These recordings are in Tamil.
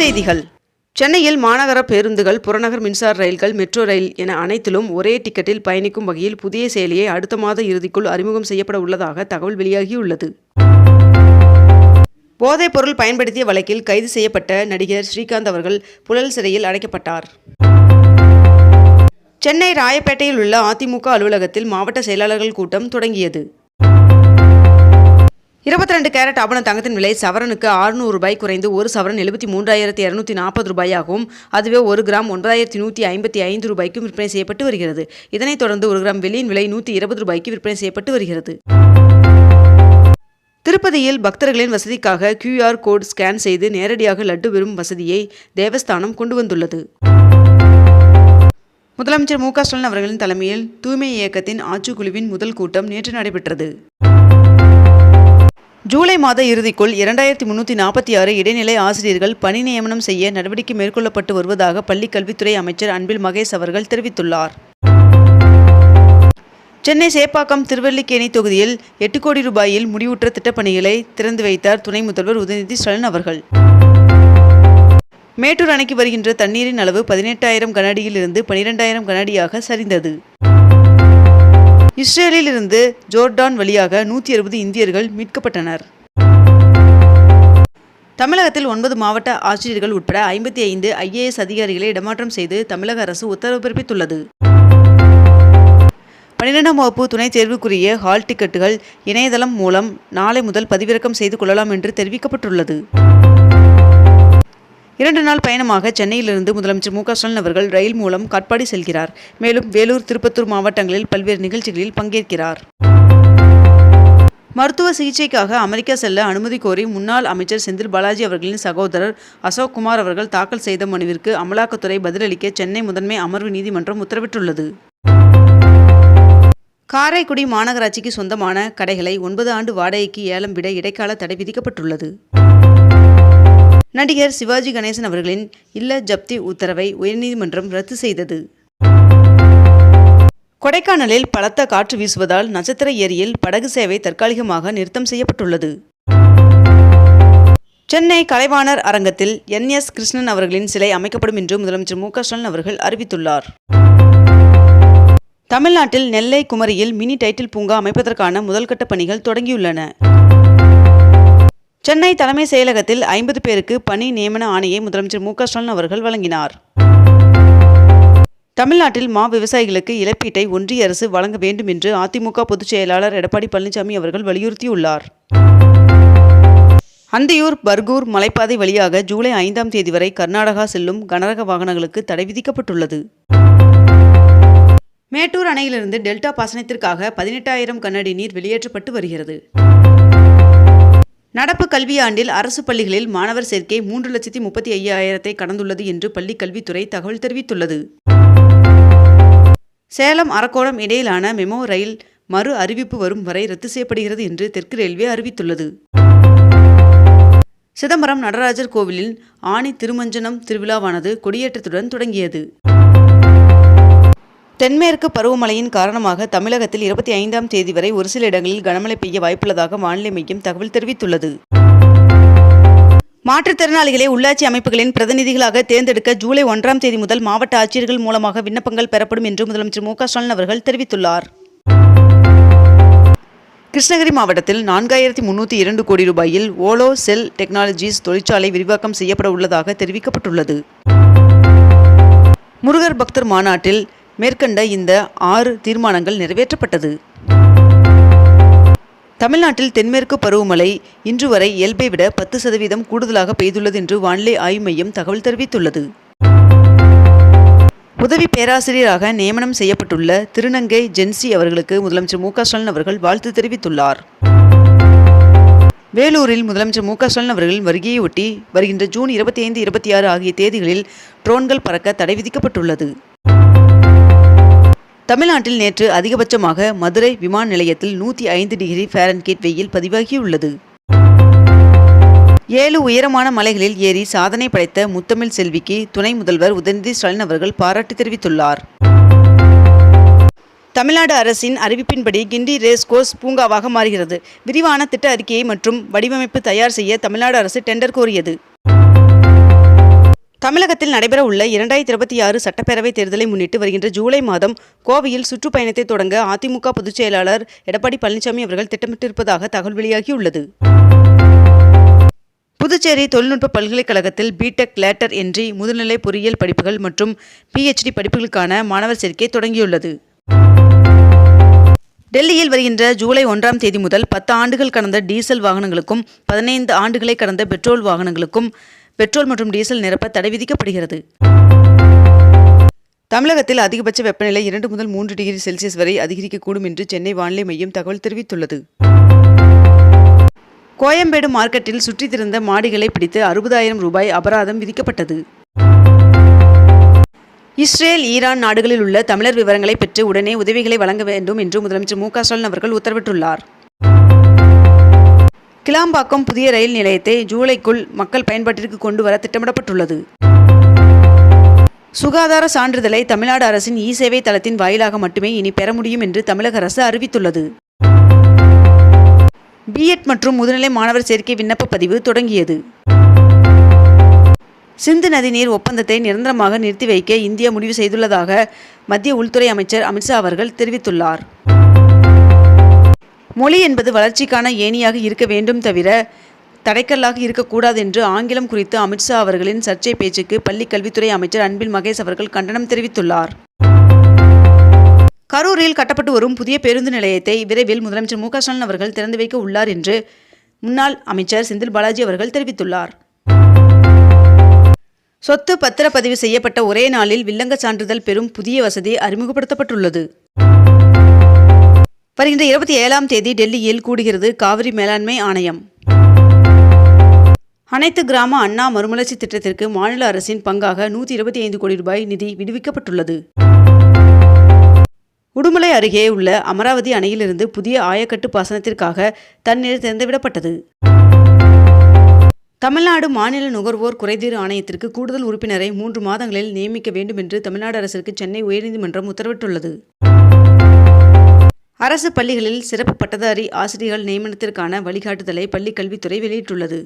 செய்திகள். சென்னையில் மாநகர பேருந்துகள் புறநகர் மின்சார ரயில்கள் மெட்ரோ ரயில் என அனைத்திலும் ஒரே டிக்கெட்டில் பயணிக்கும் வகையில் புதிய செயலியை அடுத்த மாத இறுதிக்குள் அறிமுகம் செய்யப்பட உள்ளதாக தகவல் வெளியாகியுள்ளது. போதைப் பொருள் பயன்படுத்திய வழக்கில் கைது செய்யப்பட்ட நடிகர் ஸ்ரீகாந்த் அவர்கள் புழல் சிறையில் அடைக்கப்பட்டார். சென்னை ராயப்பேட்டையில் உள்ள அதிமுக அலுவலகத்தில் மாவட்ட செயலாளர்கள் கூட்டம் தொடங்கியது. இருபத்தி ரெண்டு கேரட் ஆபண தங்கத்தின் விலை சவரனுக்கு 600 ரூபாய் குறைந்து ஒரு சவரன் எழுபத்தி மூன்றாயிரத்தி இரநூத்தி நாற்பது ரூபாயாகவும் அதுவே ஒரு கிராம் ஒன்பதாயிரத்தி நூற்றி ஐம்பத்தி ஐந்து ரூபாய்க்கும் விற்பனை செய்யப்பட்டு வருகிறது. இதனைத் தொடர்ந்து ஒரு கிராம் வெள்ளியின் விலை நூற்றி இருபது ரூபாய்க்கு விற்பனை செய்யப்பட்டு வருகிறது. திருப்பதியில் பக்தர்களின் வசதிக்காக கியூஆர் கோட் ஸ்கேன் செய்து நேரடியாக லட்டு பெறும் வசதியை தேவஸ்தானம் கொண்டு வந்துள்ளது. முதலமைச்சர் மு க ஸ்டாலின் அவர்களின் தலைமையில் தூய்மை இயக்கத்தின் ஆட்சிக்குழுவின் முதல் கூட்டம் நேற்று நடைபெற்றது. ஜூலை மாத இறுதிக்குள் இரண்டாயிரத்தி முன்னூற்றி நாற்பத்தி ஆறு இடைநிலை ஆசிரியர்கள் பணி நியமனம் செய்ய நடவடிக்கை மேற்கொள்ளப்பட்டு வருவதாக பள்ளிக் கல்வித்துறை அமைச்சர் அன்பில் மகேஷ் அவர்கள் தெரிவித்துள்ளார். சென்னை சேப்பாக்கம் திருவல்லிக்கேணி தொகுதியில் எட்டு கோடி ரூபாயில் முடிவுற்ற திட்டப்பணிகளை திறந்து வைத்தார் துணை முதல்வர் உதயநிதி ஸ்டாலின் அவர்கள். மேட்டூர் அணைக்கு வருகின்ற தண்ணீரின் அளவு பதினெட்டாயிரம் கனஅடியில் இருந்து பனிரெண்டாயிரம் கனஅடியாக சரிந்தது. இஸ்ரேலில் இருந்து ஜோர்டான் வழியாக நூற்றி அறுபது இந்தியர்கள் மீட்கப்பட்டனர். தமிழகத்தில் ஒன்பது மாவட்ட ஆட்சியர்கள் உட்பட ஐம்பத்தி ஐந்து ஐஏஎஸ் அதிகாரிகளை இடமாற்றம் செய்து தமிழக அரசு உத்தரவு பிறப்பித்துள்ளது. பன்னிரெண்டாம் வகுப்பு துணைத் தேர்வுக்குரிய ஹால் டிக்கெட்டுகள் இணையதளம் மூலம் நாளை முதல் பதிவிறக்கம் செய்து கொள்ளலாம் என்று தெரிவிக்கப்பட்டுள்ளது. இரண்டு நாள் பயணமாக சென்னையிலிருந்து முதலமைச்சர் மு க ஸ்டாலின் அவர்கள் ரயில் மூலம் காட்பாடி செல்கிறார். மேலும் வேலூர் திருப்பத்தூர் மாவட்டங்களில் பல்வேறு நிகழ்ச்சிகளில் பங்கேற்கிறார். மருத்துவ சிகிச்சைக்காக அமெரிக்கா செல்ல அனுமதி கோரி முன்னாள் அமைச்சர் செந்தில் பாலாஜி அவர்களின் சகோதரர் அசோக் குமார் அவர்கள் தாக்கல் செய்த மனுவிற்கு அமலாக்கத்துறை பதிலளிக்க சென்னை முதன்மை அமர்வு நீதிமன்றம் உத்தரவிட்டுள்ளது. காரைக்குடி மாநகராட்சிக்கு சொந்தமான கடைகளை ஒன்பது ஆண்டு வாடகைக்கு ஏலம் விட இடைக்கால தடை விதிக்கப்பட்டுள்ளது. நடிகர் சிவாஜி கணேசன் அவர்களின் இல்ல ஜப்தி உத்தரவை உயர்நீதிமன்றம் ரத்து செய்தது. கொடைக்கானலில் பலத்த காற்று வீசுவதால் நட்சத்திர ஏரியில் படகு சேவை தற்காலிகமாக நிறுத்தம் செய்யப்பட்டுள்ளது. சென்னை கலைவாணர் அரங்கத்தில் என் எஸ் கிருஷ்ணன் அவர்களின் சிலை அமைக்கப்படும் என்று முதலமைச்சர் மு ஸ்டாலின் அவர்கள் அறிவித்துள்ளார். தமிழ்நாட்டில் நெல்லை குமரியில் மினி டைட்டில் பூங்கா அமைப்பதற்கான முதல்கட்ட பணிகள் தொடங்கியுள்ளன. சென்னை தலைமை செயலகத்தில் ஐம்பது பேருக்கு பணி நியமன ஆணையை முதலமைச்சர் மு ஸ்டாலின் அவர்கள் வழங்கினார். தமிழ்நாட்டில் மா விவசாயிகளுக்கு இழப்பீட்டை ஒன்றிய அரசு வழங்க வேண்டும் என்று அதிமுக பொதுச் செயலாளர் எடப்பாடி பழனிசாமி அவர்கள் வலியுறுத்தியுள்ளார். அந்தியூர் பர்கூர் மலைப்பாதை வழியாக ஜூலை ஐந்தாம் தேதி வரை கர்நாடகா செல்லும் கனரக வாகனங்களுக்கு தடை விதிக்கப்பட்டுள்ளது. மேட்டூர் அணையிலிருந்து டெல்டா பாசனத்திற்காக பதினெட்டாயிரம் கன்னடி நீர் வெளியேற்றப்பட்டு வருகிறது. நடப்பு கல்வியாண்டில் அரசு பள்ளிகளில் மாணவர் சேர்க்கை மூன்று லட்சத்தி முப்பத்தி ஐயாயிரத்தை கடந்துள்ளது என்று பள்ளிக் கல்வித்துறை தகவல் தெரிவித்துள்ளது. சேலம் அரக்கோணம் இடையிலான மெமோ ரயில் மறு அறிவிப்பு வரும் வரை ரத்து செய்யப்படுகிறது என்று தெற்கு ரயில்வே அறிவித்துள்ளது. சிதம்பரம் நடராஜர் கோவிலில் ஆணி திருமஞ்சனம் திருவிழாவானது கொடியேற்றத்துடன் தொடங்கியது. தென்மேற்கு பருவமழையின் காரணமாக தமிழகத்தில் இருபத்தி ஐந்தாம் தேதி வரை ஒரு சில இடங்களில் கனமழை பெய்ய வாய்ப்புள்ளதாக வானிலை மையம் தகவல் தெரிவித்துள்ளது. மாற்றுத்திறனாளிகளை உள்ளாட்சி அமைப்புகளின் பிரதிநிதிகளாக தேர்ந்தெடுக்க ஜூலை ஒன்றாம் தேதி முதல் மாவட்ட ஆட்சியர்கள் மூலமாக விண்ணப்பங்கள் பெறப்படும் என்று முதலமைச்சர் மு க ஸ்டாலின் அவர்கள் தெரிவித்துள்ளார். கிருஷ்ணகிரி மாவட்டத்தில் நான்காயிரத்தி முன்னூற்றி இரண்டு கோடி ரூபாயில் ஓலோ செல் டெக்னாலஜிஸ் தொழிற்சாலை விரிவாக்கம் செய்யப்பட உள்ளதாக தெரிவிக்கப்பட்டுள்ளது. முருகர் பக்தர் மாநாட்டில் மேற்கண்ட இந்த ஆறு தீர்மானங்கள் நிறைவேற்றப்பட்டது. தமிழ்நாட்டில் தென்மேற்கு பருவமழை இன்று வரை இயல்பை விட பத்து சதவீதம் கூடுதலாக பெய்துள்ளது என்று வானிலை ஆய்வு மையம் தகவல் தெரிவித்துள்ளது. உதவி பேராசிரியராக நியமனம் செய்யப்பட்டுள்ள திருநங்கை ஜென்சி அவர்களுக்கு முதலமைச்சர் மு ஸ்டாலின் அவர்கள் வாழ்த்து தெரிவித்துள்ளார். வேலூரில் முதலமைச்சர் மு ஸ்டாலின் அவர்களின் வருகையொட்டி வருகின்ற ஜூன் இருபத்தி ஐந்து இருபத்தி ஆறு ஆகிய தேதிகளில் ட்ரோன்கள் பறக்க தடை விதிக்கப்பட்டுள்ளது. தமிழ்நாட்டில் நேற்று அதிகபட்சமாக மதுரை விமான நிலையத்தில் நூற்றி ஐந்து டிகிரி ஃபாரன்கீட் வெயில் பதிவாகியுள்ளது. ஏழு உயரமான மலைகளில் ஏறி சாதனை படைத்த முத்தமிழ் செல்விக்கு துணை முதல்வர் உதயநிதி ஸ்டாலின் அவர்கள் பாராட்டு தெரிவித்துள்ளார். தமிழ்நாடு அரசின் அறிவிப்பின்படி கிண்டி ரேஸ் கோர்ஸ் பூங்காவாக மாறுகிறது. விரிவான திட்ட அறிக்கையை மற்றும் வடிவமைப்பு தயார் செய்ய தமிழ்நாடு அரசு டெண்டர் கோரியது. தமிழகத்தில் நடைபெற உள்ள இரண்டாயிரத்தி இருபத்தி ஆறு சட்டப்பேரவைத் தேர்தலை முன்னிட்டு வருகின்ற ஜூலை மாதம் கோவையில் சுற்றுப்பயணத்தை தொடங்க அதிமுக பொதுச் செயலாளர் எடப்பாடி பழனிசாமி அவர்கள் திட்டமிட்டிருப்பதாக தகவல் வெளியாகியுள்ளது. புதுச்சேரி தொழில்நுட்ப பல்கலைக்கழகத்தில் பிடெக் லேட்டர் என்றி முதுநிலை பொறியியல் படிப்புகள் மற்றும் பிஹெச்டி படிப்புகளுக்கான மாணவர் சேர்க்கை தொடங்கியுள்ளது. டெல்லியில் வருகின்ற ஜூலை ஒன்றாம் தேதி முதல் பத்து ஆண்டுகள் கடந்த டீசல் வாகனங்களுக்கும் பதினைந்து ஆண்டுகளை கடந்த பெட்ரோல் வாகனங்களுக்கும் பெட்ரோல் மற்றும் டீசல் நிரப்ப தடை விதிக்கப்படுகிறது. தமிழகத்தில் அதிகபட்ச வெப்பநிலை இரண்டு முதல் மூன்று டிகிரி செல்சியஸ் வரை அதிகரிக்கக்கூடும் என்று சென்னை வானிலை மையம் தகவல் தெரிவித்துள்ளது. கோயம்பேடு மார்க்கெட்டில் சுற்றித் திறந்த மாடிகளை பிடித்து அறுபதாயிரம் ரூபாய் அபராதம் விதிக்கப்பட்டது. இஸ்ரேல் ஈரான் நாடுகளில் உள்ள தமிழர் விவரங்களை பெற்று உடனே உதவிகளை வழங்க வேண்டும் என்று முதலமைச்சர் மு க ஸ்டாலின் அவர்கள் உத்தரவிட்டுள்ளார். கிளாம்பாக்கம் புதிய ரயில் நிலையத்தை ஜூலைக்குள் மக்கள் பயன்பாட்டிற்கு கொண்டு வர திட்டமிடப்பட்டுள்ளது. சுகாதார சான்றிதழை தமிழ்நாடு அரசின் இ சேவை தளத்தின் வாயிலாக மட்டுமே இனி பெற முடியும் என்று தமிழக அரசு அறிவித்துள்ளது. பிஎட் மற்றும் முதுநிலை மாணவர் சேர்க்கை விண்ணப்ப பதிவு தொடங்கியது. சிந்து நதிநீர் ஒப்பந்தத்தை நிரந்தரமாக நிறுத்தி வைக்க இந்தியா முடிவு செய்துள்ளதாக மத்திய உள்துறை அமைச்சர் அமித்ஷா அவர்கள் தெரிவித்துள்ளார். மொழி என்பது வளர்ச்சிக்கான ஏணியாக இருக்க வேண்டும் தவிர தடைக்கல்லாக இருக்கக்கூடாது என்று ஆங்கிலம் குறித்து அமித்ஷா அவர்களின் சர்ச்சை பேச்சுக்கு பள்ளி கல்வித்துறை அமைச்சர் அன்பில் மகேஷ் அவர்கள் கண்டனம் தெரிவித்துள்ளார். கரூரில் கட்டப்பட்டு வரும் புதிய பேருந்து நிலையத்தை விரைவில் முதலமைச்சர் மு க ஸ்டாலின் அவர்கள் திறந்து வைக்க உள்ளார் என்று முன்னாள் அமைச்சர் செந்தில் பாலாஜி அவர்கள் தெரிவித்துள்ளார். சொத்து பத்திரப்பதிவு செய்யப்பட்ட ஒரே நாளில் வில்லங்க சான்றிதழ் பெறும் புதிய வசதி அறிமுகப்படுத்தப்பட்டுள்ளது. வருகின்ற இருபத்தி ஏழாம் தேதி டெல்லியில் கூடுகிறது காவிரி மேலாண்மை ஆணையம். அனைத்து கிராம அண்ணா மறுமலர்ச்சி திட்டத்திற்கு மாநில அரசின் பங்காக நூற்றி இருபத்தி ஐந்து கோடி ரூபாய் நிதி விடுவிக்கப்பட்டுள்ளது. உடுமலை அருகே உள்ள அமராவதி அணையிலிருந்து புதிய ஆயக்கட்டு பாசனத்திற்காக தண்ணீர் திறந்துவிடப்பட்டது. தமிழ்நாடு மாநில நுகர்வோர் குறைதீர் ஆணையத்திற்கு கூடுதல் உறுப்பினரை மூன்று மாதங்களில் நியமிக்க வேண்டும் என்று தமிழ்நாடு அரசிற்கு சென்னை உயர்நீதிமன்றம் உத்தரவிட்டுள்ளது. அரசு பள்ளிகளில் சிறப்பு பட்டதாரி ஆசிரியர்கள் நியமனத்திற்கான வழிகாட்டுதலை பள்ளிக்கல்வித்துறை வெளியிட்டுள்ளது.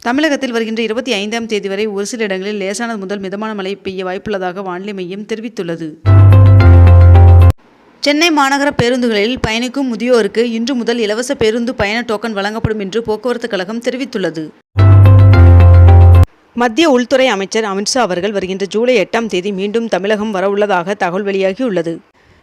தமிழகத்தில் வருகின்ற இருபத்தி ஐந்தாம் தேதி வரை ஒரு சில இடங்களில் லேசானது முதல் மிதமான மழை பெய்ய வாய்ப்புள்ளதாக வானிலை மையம் தெரிவித்துள்ளது. சென்னை மாநகர பேருந்துகளில் பயணிக்கும் முதியோருக்கு இன்று முதல் இலவச பேருந்து பயண டோக்கன் வழங்கப்படும் என்று போக்குவரத்து கழகம் தெரிவித்துள்ளது. மத்திய உள்துறை அமைச்சர் அமித்ஷா அவர்கள் வருகின்ற ஜூலை எட்டாம் தேதி மீண்டும் தமிழகம் வரவுள்ளதாக தகவல் வெளியாகியுள்ளது.